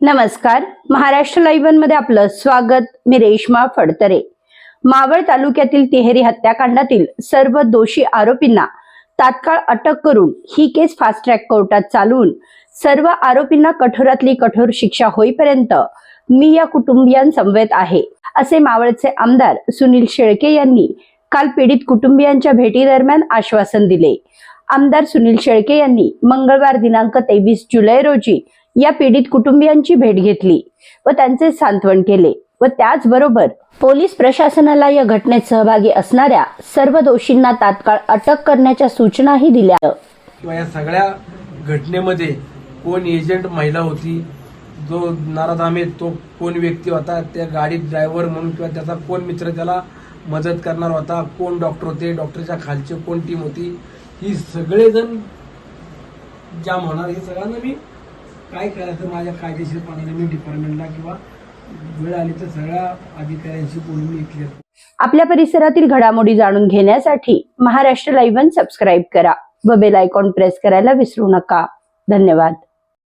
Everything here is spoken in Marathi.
नमस्कार. महाराष्ट्र लाईव्हमध्ये आपलं स्वागत. मी रेश्मा फडतरे. मावळ तालुक्यातील तिहेरी हत्याकांडातील सर्व दोषी आरोपींना तात्काळ अटक करून ही केस फास्ट ट्रॅक कोर्टात चालवून सर्व आरोपींना कठोरातली कठोर शिक्षा होईपर्यंत मी या कुटुंबियांसमवेत आहे असे मावळचे आमदार सुनील शेळके यांनी काल पीडित कुटुंबियांच्या भेटी दरम्यान आश्वासन दिले. आमदार सुनील शेळके यांनी मंगळवार दिनांक तेवीस जुलै रोजी या पीडित कुटुंबियांची भेट घेतली व त्यांचे सांत्वन केले व त्याचबरोबर पोलीस प्रशासनाला या घटनेत सहभागी असणाऱ्या सर्व दोषींना तात्काळ अटक करण्याच्या सूचनाही दिल्या. किंवा या सगळ्या घटनेमध्ये कोण एजंट महिला होती जो नाराज तो कोण व्यक्ती होता त्या गाडीत ड्रायव्हर म्हणून किंवा त्याचा कोण मित्र त्याला मदत करणार होता कोण डॉक्टर होते डॉक्टरच्या खालचे कोण टीम होती ही सगळेजण जाम होणार हे सगळ्यांना मी काय करायचं माझ्या कायदेशीरपणाने मी डिपार्टमेंटला किंवा वेळ आली तर सगळ्या अधिकाऱ्यांशी बोलून मी क्लिअर आपल्या परिसरातील घडामोडी जाणून घेण्यासाठी महाराष्ट्र लाईव्ह सबस्क्राईब करा व बेल आयकॉन प्रेस करायला विसरू नका. धन्यवाद.